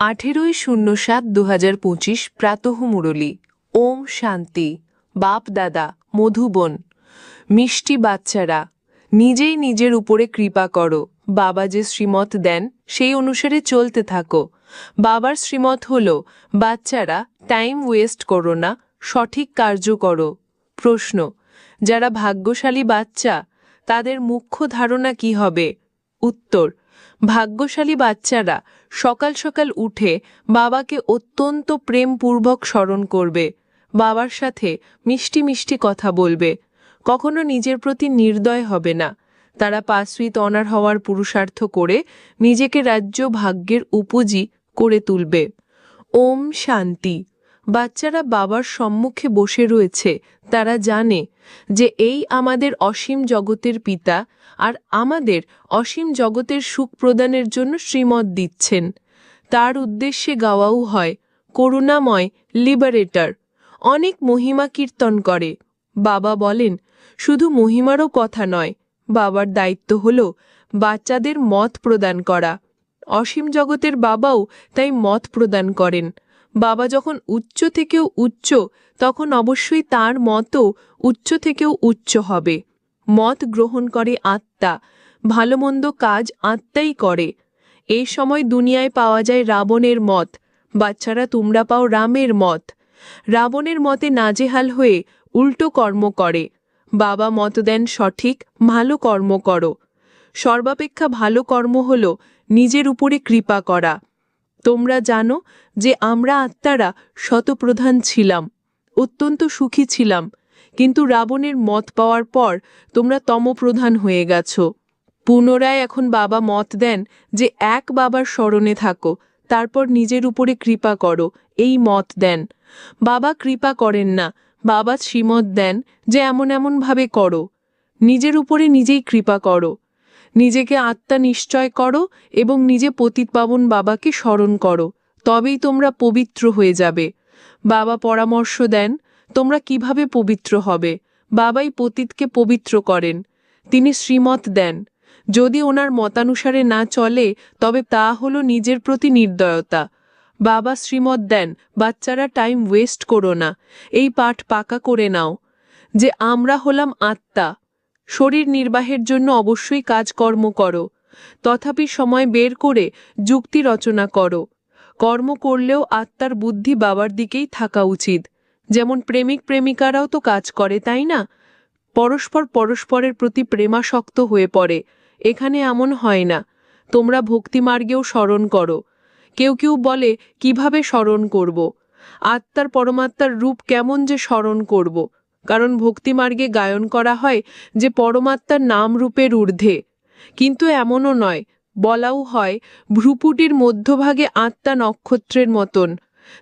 আঠেরোই শূন্য সাত দু হাজার পঁচিশ প্রাতঃ মুরলী। ওম শান্তি। বাপ দাদা মধুবন মিষ্টি বাচ্চারা, নিজেই নিজের উপরে কৃপা করো। বাবা যে শ্রীমত দেন, সেই অনুসারে চলতে থাকো। বাবার শ্রীমত হল, বাচ্চারা টাইম ওয়েস্ট করো না, সঠিক কার্য করো। প্রশ্ন, যারা ভাগ্যশালী বাচ্চা, তাদের মুখ্য ধারণা কি হবে? উত্তর, ভাগ্যশালী বাচ্চারা সকাল সকাল উঠে বাবাকে অত্যন্ত প্রেমপূর্বক স্মরণ করবে। বাবার সাথে মিষ্টি মিষ্টি কথা বলবে। কখনো নিজের প্রতি নির্দয় হবে না। তারা উইথ অনার হওয়ার পুরুষার্থ করে নিজেকে রাজ্য ভাগ্যের উপজি করে তুলবে। ওম শান্তি। বাচ্চারা বাবার সম্মুখে বসে রয়েছে, তারা জানে যে এই আমাদের অসীম জগতের পিতা আর আমাদের অসীম জগতের সুখ প্রদানের জন্য শ্রীমত দিচ্ছেন। তার উদ্দেশ্যে গাওয়াও হয়, করুণাময় লিবারেটর। অনেক মহিমা কীর্তন করে। বাবা বলেন, শুধু মহিমারও কথা নয়, বাবার দায়িত্ব হল বাচ্চাদের মত প্রদান করা। অসীম জগতের বাবাও তাই মত প্রদান করেন। বাবা যখন উচ্চ থেকেও উচ্চ, তখন অবশ্যই তার মতও উচ্চ থেকেও উচ্চ হবে। মত গ্রহণ করে আত্মা ভালো মন্দ কাজ আত্মাই করে। এই সময় দুনিয়ায় পাওয়া যায় রাবণের মত, বাচ্চারা তোমরা পাও রামের মত। রাবণের মতে নাজেহাল হয়ে উল্টো কর্ম করে। বাবা মত দেন সঠিক, ভালো কর্ম করো। সর্বাপেক্ষা ভালো কর্ম হল নিজের উপরে কৃপা করা। তোমরা জানো যে আমরা আত্মারা শতপ্রধান ছিলাম, অত্যন্ত সুখী ছিলাম, কিন্তু রাবণের মত পাওয়ার পর তোমরা তমপ্রধান হয়ে গেছো। পুনরায় এখন বাবা মত দেন যে এক বাবার স্মরণে থাকো, তারপর নিজের উপরে কৃপা করো, এই মত দেন। বাবা কৃপা করেন না, বাবা শ্রীমত দেন যে এমন এমনভাবে করো। নিজের উপরে নিজেই কৃপা করো। নিজেকে আত্মা নিশ্চয় করো এবং নিজে পতিতপাবন বাবাকে স্মরণ করো, তবেই তোমরা পবিত্র হয়ে যাবে। বাবা পরামর্শ দেন, তোমরা কীভাবে পবিত্র হবে? বাবাই পতিতকে পবিত্র করেন। তিনি শ্রীমত দেন, যদি ওনার মতানুসারে না চলে, তবে তা হলো নিজের প্রতি নির্দয়তা। বাবা শ্রীমত দেন, বাচ্চারা টাইম ওয়েস্ট করো না, এই পাঠ পাকা করে নাও, যে আমরা হলাম আত্মা। শরীর নির্বাহের জন্য অবশ্যই কাজকর্ম করো। তথাপি সময় বের করে যুক্তি রচনা করো। কর্ম করলেও আত্মার বুদ্ধি বাবার দিকেই থাকা উচিত। যেমন প্রেমিক প্রেমিকারাও তো কাজ করে, তাই না? পরস্পর পরস্পরের প্রতি প্রেমাসক্ত হয়ে পড়ে। এখানে এমন হয় না। তোমরা ভক্তিমার্গেও স্মরণ করো। কেউ কেউ বলে, কীভাবে স্মরণ করব? আত্মার পরমাত্মার রূপ কেমন যে স্মরণ করব? কারণ ভক্তিমার্গে গায়ন করা হয় যে পরমাত্মার নাম রূপের ঊর্ধ্বে। কিন্তু এমনও নয়, বলাও হয় ভ্রুপুটির মধ্যভাগে আত্মা নক্ষত্রের মতন।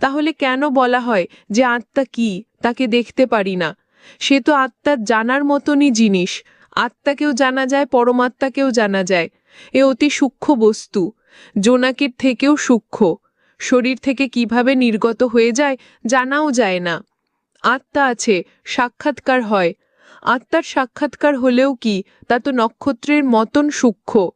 তাহলে কেন বলা হয় যে আত্মা কি? তাকে দেখতে পারি না। সে তো আত্মার জানার মতনই জিনিস। আত্মাকেও জানা যায়, পরমাত্মাকেও জানা যায়। এ অতি সূক্ষ্ম বস্তু। জোনাকির থেকেও সূক্ষ্ম। শরীর থেকে কীভাবে নির্গত হয়ে যায় জানাও যায় না। আত্মা আছে, সাক্ষাৎকার হয়। আত্মার সাক্ষাৎকার হলেও কি, তা তো নক্ষত্রের মতন সূক্ষ্ম।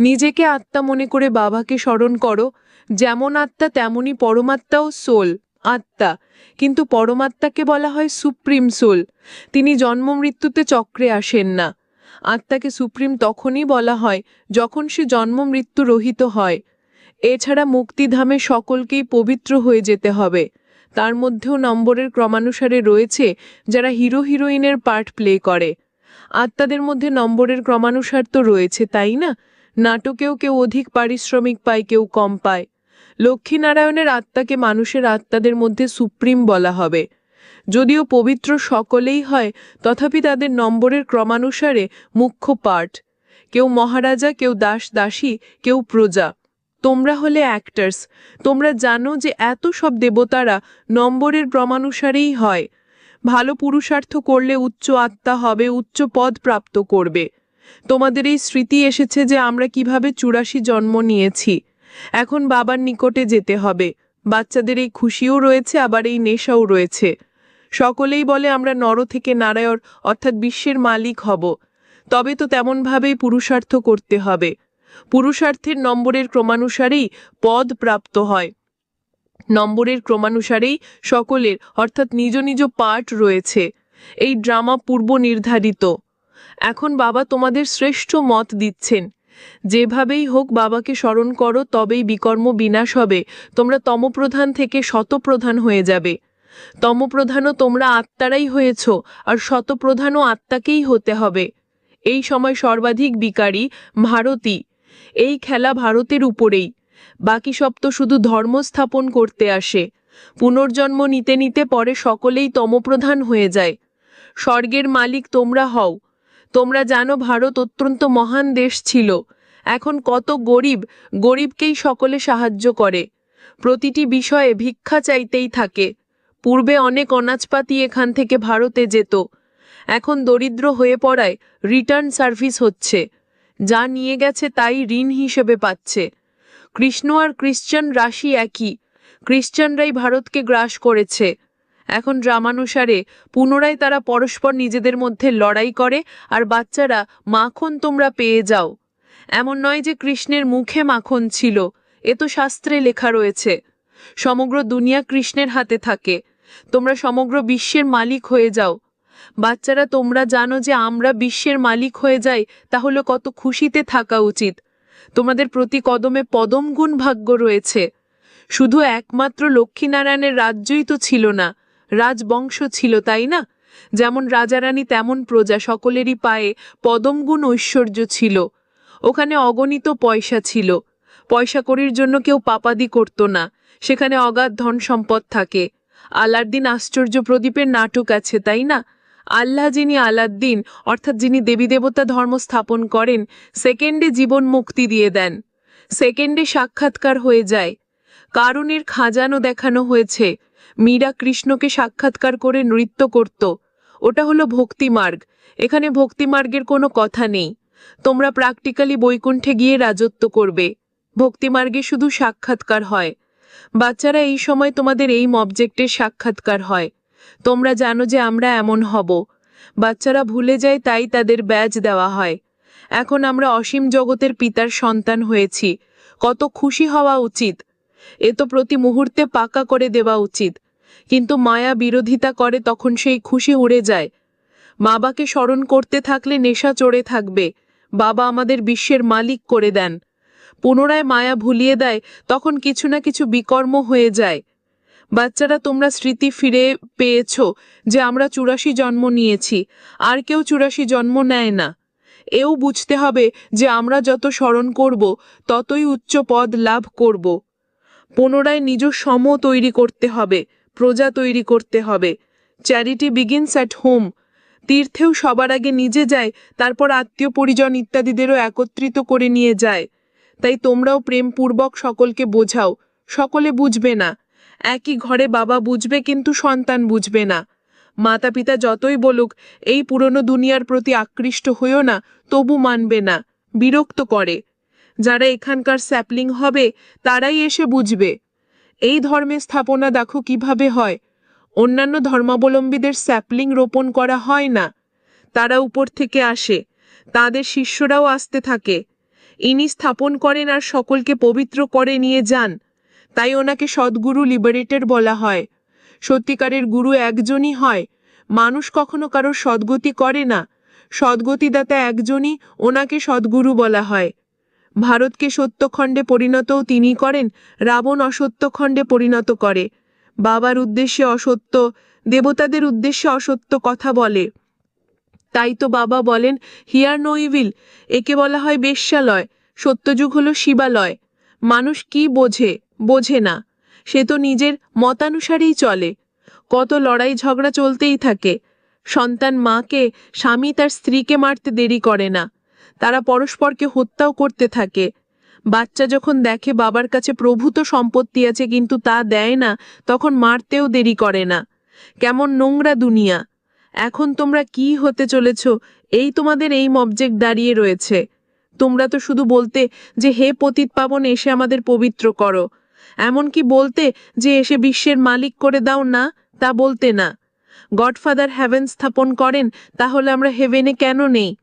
নিজেকে আত্মা মনে করে বাবাকে স্মরণ করো, যেমন আত্মা তেমনই পরমাত্মাও সোল, আত্মা। কিন্তু পরমাত্মাকে বলা হয় সুপ্রিম সোল, তিনি জন্ম মৃত্যুতে চক্রে আসেন না। আত্মাকে সুপ্রিম তখনই বলা হয়, যখন সে জন্ম মৃত্যু রহিত হয়। এছাড়া মুক্তিধামে সকলকেই পবিত্র হয়ে যেতে হবে। তার মধ্যেও নম্বরের ক্রমানুসারে রয়েছে যারা হিরো হিরোইনের পার্ট প্লে করে। আত্মাদের মধ্যে নম্বরের ক্রমানুসার তো রয়েছে, তাই না? নাটকেও কেউ অধিক পারিশ্রমিক পায়, কেউ কম পায়। লক্ষ্মীনারায়ণের আত্মাকে মানুষের আত্মাদের মধ্যে সুপ্রিম বলা হবে। যদিও পবিত্র সকলেই হয়, তথাপি তাদের নম্বরের ক্রমানুসারে মুখ্য পাঠ কেউ মহারাজা, কেউ দাস দাসী, কেউ প্রজা। তোমরা হলে অ্যাক্টার্স তোমরা জানো যে এত সব দেবতারা নম্বরের ক্রমানুসারেই হয়। ভালো পুরুষার্থ করলে উচ্চ আত্মা হবে, উচ্চ পদ প্রাপ্ত করবে। তোমাদের এই স্মৃতি এসেছে যে আমরা কীভাবে চুরাশি জন্ম নিয়েছি। এখন বাবার নিকটে যেতে হবে। বাচ্চাদের এই খুশিও রয়েছে, আবার এই নেশাও রয়েছে। সকলেই বলে আমরা নর থেকে নারায়ণ, অর্থাৎ বিশ্বের মালিক হব। তবে তো তেমনভাবেই পুরুষার্থ করতে হবে। পুরুষার্থের নম্বরের ক্রমানুসারেই পদ প্রাপ্ত হয়। নম্বরের ক্রমানুসারেই সকলের, অর্থাৎ নিজ নিজ পাঠ রয়েছে। এই ড্রামা পূর্ব নির্ধারিত। এখন বাবা তোমাদের শ্রেষ্ঠ মত দিচ্ছেন। যেভাবেই হোক বাবাকে স্মরণ করো, তবেই বিকর্ম বিনাশ হবে। তোমরা তমপ্রধান থেকে শতপ্রধান হয়ে যাবে। তমপ্রধানও তোমরা আত্মারাই হয়েছ, আর শতপ্রধানও আত্মাকেই হতে হবে। এই সময় সর্বাধিক বিকারী ভারতী। এই খেলা ভারতের উপরেই। বাকি সব তো শুধু ধর্ম স্থাপন করতে আসে। পুনর্জন্ম নিতে নিতে পরে সকলেই তমপ্রধান হয়ে যায়। স্বর্গের মালিক তোমরা হও। তোমরা জানো ভারত অত্যন্ত মহান দেশ ছিল। এখন কত গরিব, গরিবকেই সকলে সাহায্য করে। প্রতিটি বিষয়ে ভিক্ষা চাইতেই থাকে। পূর্বে অনেক অনাজপাতি এখান থেকে ভারতে যেত। এখন দরিদ্র হয়ে পড়ায় রিটার্ন সার্ভিস হচ্ছে। যা নিয়ে গেছে তাই ঋণ হিসেবে পাচ্ছে। কৃষ্ণ আর ক্রিশ্চান রাশি একই। ক্রিশ্চানরাই ভারতকে গ্রাস করেছে। এখন ড্রামানুসারে পুনরায় তারা পরস্পর নিজেদের মধ্যে লড়াই করে আর বাচ্চারা মাখন তোমরা পেয়ে যাও। এমন নয় যে কৃষ্ণের মুখে মাখন ছিল, এ তো শাস্ত্রে লেখা রয়েছে। সমগ্র দুনিয়া কৃষ্ণের হাতে থাকে। তোমরা সমগ্র বিশ্বের মালিক হয়ে যাও। বাচ্চারা, তোমরা জানো যে আমরা বিশ্বের মালিক হয়ে যাই, তাহলে কত খুশিতে থাকা উচিত। তোমাদের প্রতি কদমে পদম গুণ ভাগ্য রয়েছে। শুধু একমাত্র লক্ষ্মীনারায়ণের রাজ্যই তো ছিল না, রাজবংশ ছিল, তাই না? যেমন রাজারানী তেমন প্রজা, সকলেরই পায়ে পদমগুণ ঐশ্বর্য ছিল। ওখানে অগণিত পয়সা ছিল। পয়সা করির জন্য কেউ পাপাদি করত না, সেখানে অগাধ ধন সম্পদ থাকে। আলার দিন আশ্চর্য প্রদীপের নাটক আছে, তাই না? আল্লাহ যিনি আলাদ্দিন, অর্থাৎ যিনি দেবী দেবতা ধর্ম স্থাপন করেন, সেকেন্ডে জীবন মুক্তি দিয়ে দেন। সেকেন্ডে সাক্ষাৎকার হয়ে যায়। কারণের খাজানো দেখানো হয়েছে। মীরা কৃষ্ণকে সাক্ষাৎকার করে নৃত্য করত। ওটা হলো ভক্তিমার্গ এখানে ভক্তিমার্গের কোনো কথা নেই। তোমরা প্র্যাকটিক্যালি বৈকুণ্ঠে গিয়ে রাজত্ব করবে। ভক্তিমার্গে শুধু সাক্ষাৎকার হয়। বাচ্চারা এই সময় তোমাদের এই অবজেক্টের সাক্ষাৎকার হয়। তোমরা জানো যে আমরা এমন হব। বাচ্চারা ভুলে যায় তাই তাদের ব্যাজ দেওয়া হয়। এখন আমরা অসীম জগতের পিতার সন্তান হয়েছি। কত খুশি হওয়া উচিত। এ তো প্রতি মুহূর্তে পাকা করে দেওয়া উচিত। কিন্তু মায়া বিরোধিতা করে তখন সেই খুশি উড়ে যায়। বাবাকে স্মরণ করতে থাকলে নেশা চড়ে থাকবে। বাবা আমাদের বিশ্বের মালিক করে দেন। পুনরায় মায়া ভুলিয়ে দেয়, তখন কিছু না কিছু বিকর্ম হয়ে যায়। বাচ্চারা তোমরা স্মৃতি ফিরে পেয়েছ যে আমরা চুরাশি জন্ম নিয়েছি, আর কেউ চুরাশি জন্ম নেয় না। এও বুঝতে হবে যে আমরা যত স্মরণ করব, ততই উচ্চ পদ লাভ করব। পুনরায় নিজ সম তৈরি করতে হবে, প্রজা তৈরি করতে হবে। Charity begins at home. তীর্থেও সবার আগে নিজে যায়, তারপর আত্মীয়, পরিজন ইত্যাদিদেরও একত্রিত করে নিয়ে যায়। তাই তোমরাও প্রেমপূর্বক সকলকে বোঝাও, সকলে বুঝবে না। একই ঘরে বাবা বুঝবে কিন্তু সন্তান বুঝবে না। মাতা পিতা যতই বলুক, এই পুরনো দুনিয়ার প্রতি আকৃষ্ট হয়েও না, তবু মানবে না, বিরক্ত করে। যারা এখানকার স্যাপলিং হবে, তারাই এসে বুঝবে। এই ধর্মের স্থাপনা দেখো কীভাবে হয়। অন্যান্য ধর্মাবলম্বীদের স্যাপলিং রোপণ করা হয় না। তারা উপর থেকে আসে, তাদের শিষ্যরাও আসতে থাকে। ইনি স্থাপন করেন আর সকলকে পবিত্র করে নিয়ে যান। তাই ওনাকে সদ্গুরু লিবারেটর বলা হয়। সত্যিকারের গুরু একজনই হয়। মানুষ কখনো কারোর সদ্গতি করে না। সদ্গতিদাতা একজনই ওনাকে সদ্গুরু বলা হয়। ভারতকে সত্যখণ্ডে পরিণতও তিনি করেন, রাবণ অসত্যখণ্ডে পরিণত করে। বাবার উদ্দেশ্যে অসত্য, দেবতাদের উদ্দেশ্যে অসত্য কথা বলে। তাই তো বাবা বলেন, হিয়ার নো ইভিল একে বলা হয় বেশ্যালয়। সত্যযুগ হলো শিবালয়। মানুষ কি বোঝে? বোঝে না। সে তো নিজের মতানুসারেই চলে। কত লড়াই ঝগড়া চলতেই থাকে। সন্তান মাকে, স্বামী তার স্ত্রীকে মারতে দেরি করে না। তারা পরস্পরকে হত্যাও করতে থাকে। বাচ্চা যখন দেখে বাবার কাছে প্রভূত সম্পত্তি আছে কিন্তু তা দেয় না, তখন মারতেও দেরি করে না। কেমন নোংরা দুনিয়া। এখন তোমরা কি হতে চলেছ? এই তোমাদের এই অবজেক্ট দাঁড়িয়ে রয়েছে। তোমরা তো শুধু বলতে যে, হে পতিত পাবন, এসে আমাদের পবিত্র করো। এমনকি বলতে যে এসে বিশ্বের মালিক করে দাও না, তা বলতে না। গডফাদার হ্যাভেন স্থাপন করেন, তাহলে আমরা হেভেনে কেন নেই?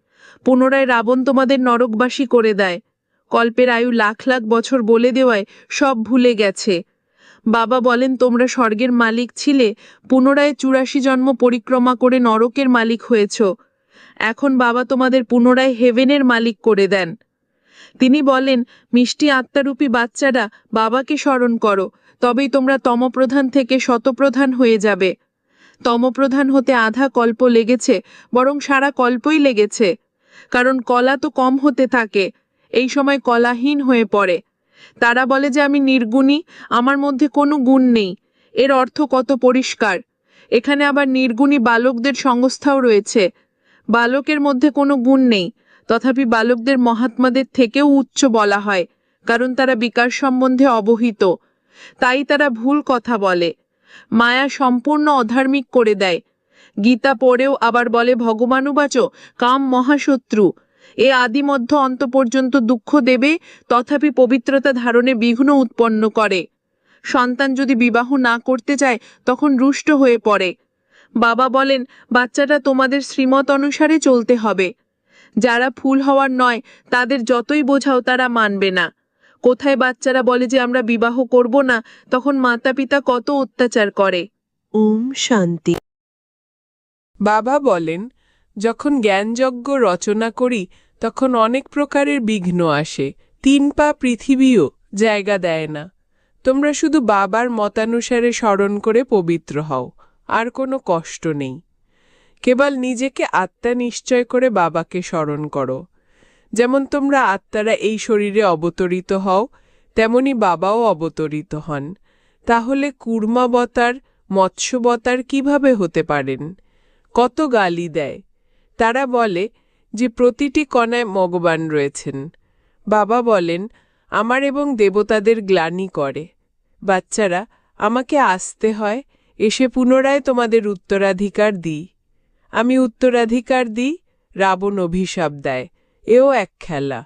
পুনরায় রাবণ তোমাদের নরকবাসী করে দেয়। কল্পের আয়ু লাখ লাখ বছর বলে দেওয়ায় সব ভুলে গেছে। বাবা বলেন, তোমরা স্বর্গের মালিক ছিলে, পুনরায় চুরাশি জন্ম পরিক্রমা করে নরকের মালিক হয়েছ। এখন বাবা তোমাদের পুনরায় হেভেনের মালিক করে দেন। তিনি বলেন, মিষ্টি আত্মারূপী বাচ্চারা বাবাকে স্মরণ করো, তবেই তোমরা তমপ্রধান থেকে শতপ্রধান হয়ে যাবে। তমপ্রধান হতে আধা কল্প লেগেছে, বরং সারা কল্পই লেগেছে। কারণ কলা তো কম হতে থাকে, এই সময় কলাহীন হয়ে পড়ে। তারা বলে যে আমি নির্গুণী, আমার মধ্যে কোনো গুণ নেই, এর অর্থ কত পরিষ্কার। এখানে আবার নির্গুণী বালকদের সংস্থাও রয়েছে, বালকের মধ্যে কোনো গুণ নেই। তথাপি বালকদের মহাত্মাদের থেকেও উচ্চ বলা হয়, কারণ তারা বিকাশ সম্বন্ধে অবহিত। তাই তারা ভুল কথা বলে। মায়া সম্পূর্ণ অধার্মিক করে দেয়। গীতা পড়েও আবার বলে ভগবানুবাচ কাম মহাশত্রু। এ আদি মধ্য অন্ত পর্যন্ত দুঃখ দেবে, তথাপি পবিত্রতা ধারণে বিঘ্ন উৎপন্ন করে। সন্তান যদি বিবাহ না করতে চায়, তখন রুষ্ট হয়ে পড়ে। বাবা বলেন, বাচ্চাটা তোমাদের শ্রীমত অনুসারে চলতে হবে। যারা ফুল হওয়ার নয় তাদের যতই বোঝাও তারা মানবে না। কোথায় বাচ্চারা বলে যে আমরা বিবাহ করব না তখন মাতা পিতা কত অত্যাচার করে। ওম শান্তি। বাবা বলেন যখন জ্ঞানযজ্ঞ রচনা করি তখন অনেক প্রকারের বিঘ্ন আসে। তিন পা পৃথিবীও জায়গা দেয় না। তোমরা শুধু বাবার মতানুসারে স্মরণ করে পবিত্র হও আর কোনো কষ্ট নেই। কেবল নিজেকে আত্মা নিশ্চয় করে বাবাকে স্মরণ করো। যেমন তোমরা আত্মারা এই শরীরে অবতরিত হও, তেমনি বাবাও অবতরিত হন। তাহলে কুর্মাবতার, মৎস্যবতার কীভাবে হতে পারেন? কত গালি দেয়? তারা বলে যে প্রতিটি কণায় মগবান রয়েছেন। বাবা বলেন, আমার এবং দেবতাদের গ্লানি করে। বাচ্চারা, আমাকে আসতে হয়, এসে পুনরায় তোমাদের উত্তরাধিকার দিই। আমি উত্তরাধিকার দিই, রাবণ অভিশাপ দেয়। এও এক খেলা।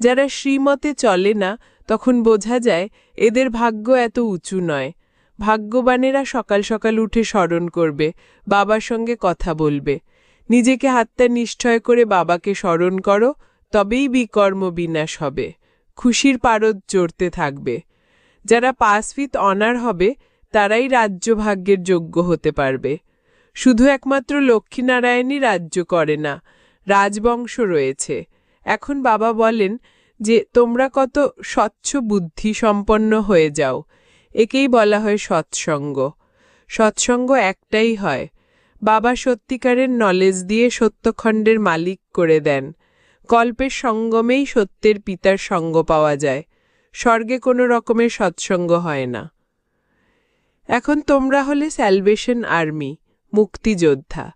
যারা শ্রীমতে চলে না, তখন বোঝা যায়, এদের ভাগ্য এত উঁচু নয়। ভাগ্যবানেরা সকাল সকাল উঠে স্মরণ করবে, বাবার সঙ্গে কথা বলবে। নিজেকে হাতটা নিশ্চয় করে বাবাকে স্মরণ করো, তবেই বিকর্ম বিনাশ হবে। খুশির পারদ চড়তে থাকবে। যারা পাস উইথ অনার হবে, তারাই রাজ্য ভাগ্যের যোগ্য হতে পারবে। শুধু একমাত্র লক্ষ্মীনারায়ণই রাজ্য করে না, রাজবংশ রয়েছে। এখন বাবা বলেন যে, তোমরা কত স্বচ্ছ বুদ্ধি সম্পন্ন হয়ে যাও। একেই বলা হয় সৎসঙ্গ। সৎসঙ্গ একটাই হয়। বাবা সত্যিকারের নলেজ দিয়ে সত্যখণ্ডের মালিক করে দেন। কল্পের সঙ্গমেই সত্যের পিতার সঙ্গ পাওয়া যায়। স্বর্গে কোনো রকমের সৎসঙ্গ হয় না। এখন তোমরা হলে স্যালভেশন আর্মি। মুক্তিযোদ্ধা।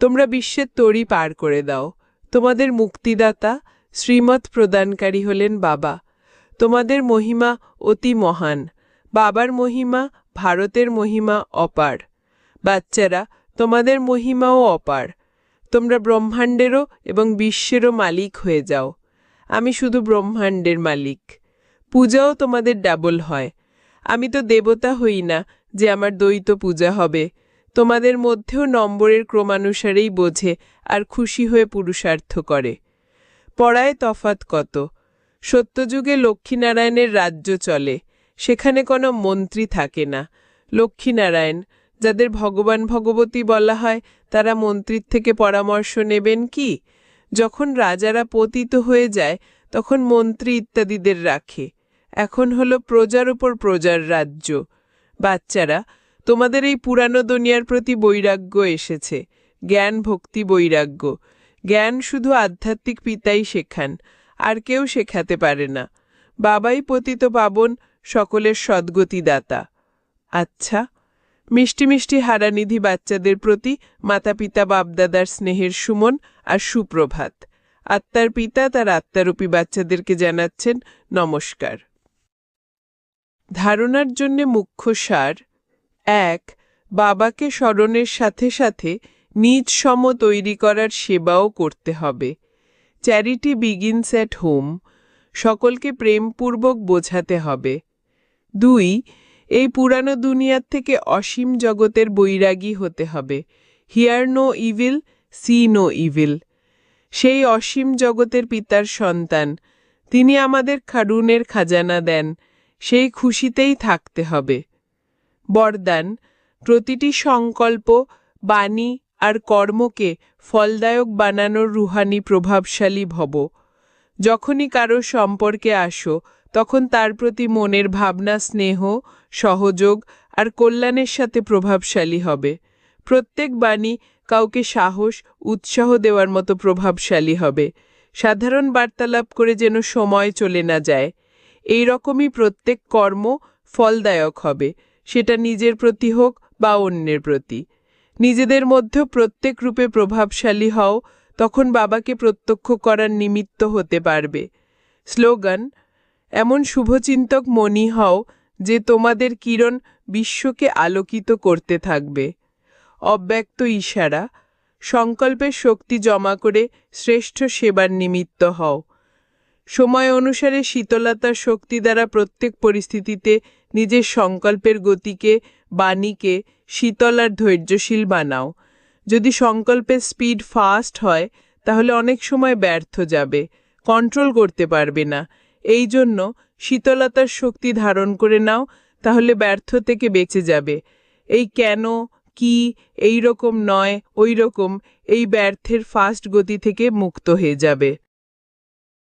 তোমরা বিশ্বের তরি পার করে দাও। তোমাদের মুক্তিদাতা শ্রীমত প্রদানকারী হলেন বাবা। তোমাদের মহিমা অতি মহান। বাবার মহিমা ভারতের মহিমা অপার। বাচ্চারা, তোমাদের মহিমাও অপার। তোমরা ব্রহ্মাণ্ডেরও এবং বিশ্বেরও মালিক হয়ে যাও। আমি শুধু ব্রহ্মাণ্ডের মালিক। পূজাও তোমাদের ডাবল হয়। আমি তো দেবতা হই না যে আমার দ্বৈত পূজা হবে। তোমাদের মধ্যেও নম্বরের ক্রমানুসারেই বোঝে আর খুশি হয়ে পুরুষার্থ করে। পড়ায় তফাত কত? সত্যযুগে লক্ষ্মীনারায়ণের রাজ্য চলে, সেখানে কোনো মন্ত্রী থাকে না। লক্ষ্মীনারায়ণ, যাদের ভগবান ভগবতী বলা হয়, তারা মন্ত্রীর থেকে পরামর্শ নেবেন কি? যখন রাজারা পতিত হয়ে যায়, তখন মন্ত্রী ইত্যাদিদের রাখে। এখন হলো প্রজার উপর প্রজার রাজ্য। বাচ্চারা তোমাদের এই পুরানো দুনিয়ার প্রতি বৈরাগ্য এসেছে। জ্ঞান, ভক্তি, বৈরাগ্য। জ্ঞান শুধু আধ্যাত্মিক পিতাই শেখান, আর কেউ শেখাতে পারে না। বাবাই পতিত পাবন সকলের সদ্গতিদাতা। আচ্ছা মিষ্টি মিষ্টি হারানিধি বাচ্চাদের প্রতি মাতা পিতা বাপদাদার স্নেহের সুমন আর সুপ্রভাত। আত্মার পিতা তার আত্মারূপী বাচ্চাদেরকে জানাচ্ছেন নমস্কার। ধারণার জন্যে মুখ্য সার এক, বাবাকে স্মরণের সাথে সাথে নিজ সম তৈরি করার সেবাও করতে হবে। Charity begins at home. সকলকে প্রেমপূর্বক বোঝাতে হবে। দুই, এই পুরানো দুনিয়ার থেকে অসীম জগতের বৈরাগী হতে হবে। Hear no evil, see no evil. সেই অসীম জগতের পিতার সন্তান। তিনি আমাদের খারুনের খাজানা দেন। সেই খুশিতেই থাকতে হবে। বরদান। প্রতিটি সংকল্প, বাণী আর কর্মকে ফলদায়ক বানানোর রুহানি প্রভাবশালী ভব। যখনই কারও সম্পর্কে আসো, তখন তার প্রতি মনের ভাবনা, স্নেহ, সহযোগ আর কল্যাণের সাথে প্রভাবশালী হবে। প্রত্যেক বাণী কাউকে সাহস, উৎসাহ দেওয়ার মতো প্রভাবশালী হবে। সাধারণ বার্তালাপ করে যেন সময় চলে না যায়। এই রকমই প্রত্যেক কর্ম ফলদায়ক হবে। সেটা নিজের প্রতি হোক বা অন্যের প্রতি। নিজেদের মধ্যেও প্রত্যেক রূপে প্রভাবশালী হও, তখন বাবাকে প্রত্যক্ষ করার নিমিত্ত হতে পারবে। স্লোগান, এমন শুভচিন্তক মনি হও, যে তোমাদের কিরণ বিশ্বকে আলোকিত করতে থাকবে। অব্যক্ত ইশারা, সংকল্পের শক্তি জমা করে শ্রেষ্ঠ সেবার নিমিত্ত হও। সময় অনুসারে শীতলতার শক্তি দ্বারা প্রত্যেক পরিস্থিতিতে নিজের সংকল্পের গতিকে, বাণীকে শীতল আর ধৈর্যশীল বানাও। যদি সংকল্পের স্পিড ফাস্ট হয়, তাহলে অনেক সময় ব্যর্থ যাবে কন্ট্রোল করতে পারবে না। এই জন্য শীতলতার শক্তি ধারণ করে নাও, তাহলে ব্যর্থ থেকে বেঁচে যাবে। এই কেন, কি, এই রকম নয়, ওই রকম, এই ব্যর্থের ফাস্ট গতি থেকে মুক্ত হয়ে যাবে।